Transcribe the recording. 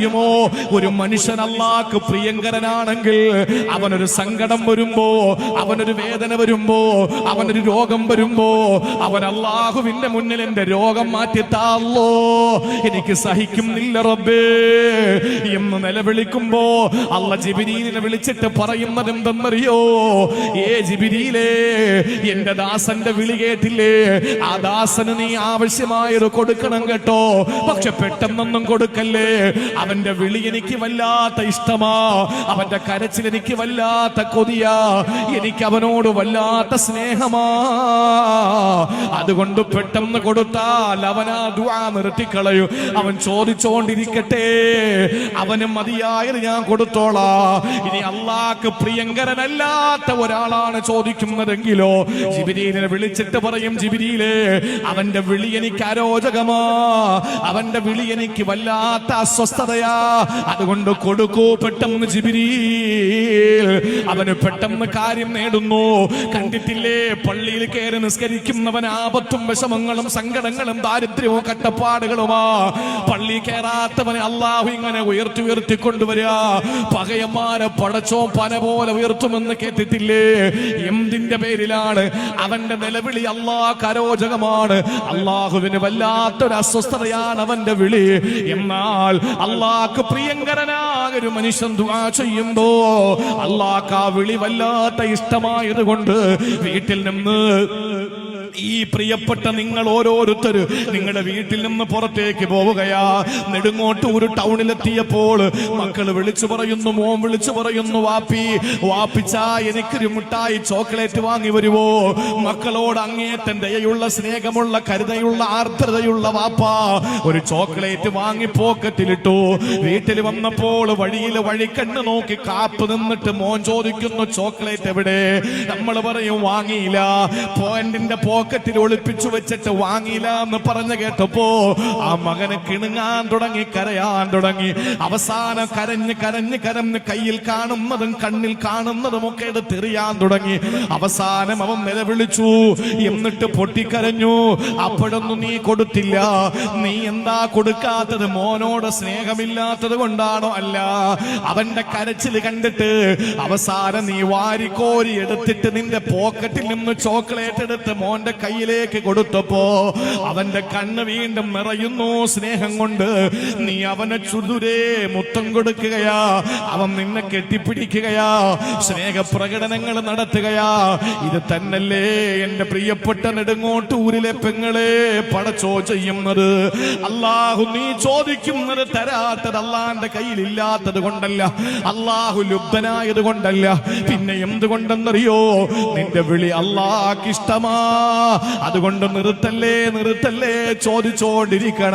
യോ ഒരു മനുഷ്യൻ അള്ളാക്ക് പ്രിയങ്കരനാണെങ്കിൽ അവനൊരു സങ്കടം വരുമ്പോ അവനൊരു വേദന വരുമ്പോ അവനൊരു രോഗം വരുമ്പോ അവൻ അള്ളാഹുവിന്റെ മുന്നിൽ എന്റെ രോഗം മാറ്റിത്താല്ലോ. എനിക്ക് സഹിക്കുന്നില്ല റബ്ബേ. എന്ന് നിലവിളിക്കുമ്പോ അല്ല ജിബിരീലിനെ വിളിച്ചിട്ട് പറയുന്നത് എന്തെന്നറിയോ? ഏ ജിബിരിയിലേ എന്റെ ദാസന്റെ വിളി കേട്ടില്ലേ? ആ ദാസന് നീ ആവശ്യമായത് കൊടുക്കണം കേട്ടോ. പക്ഷെ പെട്ടെന്നൊന്നും കൊടുക്കല്ലേ. അവന്റെ വിളി എനിക്ക് വല്ലാത്ത ഇഷ്ടമാ അവന്റെ കരച്ചിൽ എനിക്ക് വല്ലാത്ത കൊതിയാ എനിക്ക് അവനോട് വല്ലാത്ത സ്നേഹമാ. അതുകൊണ്ട് പെട്ടെന്ന് കൊടുത്താൽ അവൻ ആ ദുആ നിർത്തിക്കളയൂ. അവൻ ചോദിച്ചോണ്ടിരിക്കട്ടെ അവന് മതിയായത് ഞാൻ കൊടുത്തോളാ. ഇനി അള്ളാക്ക് പ്രിയങ്കരനല്ലാത്ത ഒരാളാണ് ചോദിക്കുന്നതെങ്കിലോ ജിബിരിയിലെ വിളിച്ചിട്ട് പറയും ജിബിരിയിലെ അവന്റെ വിളി എനിക്ക് അരോചകമാ അവന്റെ വിളി എനിക്ക് വല്ലാത്ത അതുകൊണ്ട് കൊടുക്കൂ പെട്ടെന്ന് ജിബിരി അവന് പെട്ടെന്ന് കാര്യം നേടുന്നു. കണ്ടിട്ടില്ലേ? പള്ളിയിൽ കയറി നിസ്കരിക്കുന്നവൻ ആപത്തും വിഷമങ്ങളും സങ്കടങ്ങളും ദാരിദ്ര്യവും കട്ടപ്പാടുകളുമാ പള്ളി കയറാത്തവനെ അള്ളാഹു ഇങ്ങനെ ഉയർത്തി ഉയർത്തി കൊണ്ടുവരിക. പകയന്മാരെ പടച്ചോ പന പോലെ ഉയർത്തുമെന്ന് കേട്ടിട്ടില്ലേ? എന്തിന്റെ പേരിലാണ്? അവന്റെ നിലവിളി അള്ളാഹ് കരോചകമാണ്. അള്ളാഹുവിന് വല്ലാത്തൊരു അസ്വസ്ഥതയാണ് അവന്റെ വിളി. എന്നാൽ അള്ളാഹ്ക്ക് പ്രിയങ്കരനായ ഒരു മനുഷ്യൻ ദുആ ചെയ്യുമ്പോ അള്ളാക്ക് ആ വിളി വല്ലാത്ത ഇഷ്ടമായത് കൊണ്ട് വീട്ടിൽ നിന്ന് ഈ പ്രിയപ്പെട്ട നിങ്ങൾ ഓരോരുത്തർ നിങ്ങളുടെ വീട്ടിൽ നിന്ന് പുറത്തേക്ക് പോവുകയാ. നെടുങ്ങോട്ടൂർ ടൗണിലെത്തിയപ്പോൾ മക്കൾ വിളിച്ചു പറയുന്നു മോൻ വിളിച്ചു പറയുന്നു വാപ്പി വാപ്പിച്ച എനിക്കൊരു മുട്ടായി ചോക്ലേറ്റ് വാങ്ങി വരുവോ? മക്കളോട് അങ്ങേറ്റൻ ദയയുള്ള സ്നേഹമുള്ള കരുതയുള്ള ആർദ്രതയുള്ള വാപ്പ ഒരു ചോക്ലേറ്റ് വാങ്ങി പോക്കറ്റിലിട്ടു. വീട്ടിൽ വന്നപ്പോൾ വഴിയിൽ വഴിക്കണ്ണ് നോക്കി കാപ്പ് നിന്നിട്ട് മോൻ ചോദിക്കുന്നു ചോക്ലേറ്റ് എവിടെ? നമ്മൾ പറയും വാങ്ങിയില്ല. പോയിന്റിന്റെ പോക്കറ്റിൽ ഒളിപ്പിച്ചു വെച്ചിട്ട് വാങ്ങിയില്ല എന്ന് പറഞ്ഞു കേട്ടപ്പോ ആ മകന് കിണുങ്ങാൻ തുടങ്ങി കരയാൻ തുടങ്ങി. അവസാനം കരഞ്ഞ് കരഞ്ഞ് കരഞ്ഞ് കയ്യിൽ കാണുന്നതും കണ്ണിൽ കാണുന്നതും ഒക്കെ എടുത്തെറിയാൻ തുടങ്ങി. അവസാനം അവൻ നിലവിളിച്ചു എന്നിട്ട് പൊട്ടിക്കരഞ്ഞു. അപ്പോഴൊന്നും നീ കൊടുത്തില്ല. നീ എന്താ കൊടുക്കാത്തത്? മോനോട് സ്നേഹമില്ലാത്തത് കൊണ്ടാണോ അല്ല? അവന്റെ കരച്ചിൽ കണ്ടിട്ട് അവസാനം നീ വാരിക്കോരി എടുത്തിട്ട് നിന്റെ പോക്കറ്റിൽ നിന്ന് ചോക്ലേറ്റ് എടുത്ത് മോന്റെ കയ്യിലേക്ക് കൊടുത്തപ്പോ അവന്റെ കണ്ണ് വീണ്ടും നിറയുന്നു സ്നേഹം കൊണ്ട്. നീ അവനെ ചുതുരേ മുത്തം കൊടുക്കുകയാ. അവൻ നിന്നെ കെട്ടിപ്പിടിക്കുകയാ. സ്നേഹപ്രകടനങ്ങൾ നടത്തുകയാ. ഇത് തന്നല്ലേ എന്റെ പ്രിയപ്പെട്ട നെടുങ്ങോട്ടൂരിലെ പെങ്ങളെ പടച്ചോ ചെയ്യുന്നത്? അള്ളാഹു നീ ചോദിക്കുന്നത് തരാത്തത് അള്ളാന്റെ കയ്യിലില്ലാത്തത് കൊണ്ടല്ല. അള്ളാഹു ലുബ്ധനായത് കൊണ്ടല്ല. പിന്നെ എന്തുകൊണ്ടെന്നറിയോ? നിന്റെ വിളി അള്ളാഹ് ഇഷ്ടമാ. അതുകൊണ്ട് നിർത്തല്ലേ നിർത്തല്ലേ ചോദിച്ചോണ്ടിരിക്കണ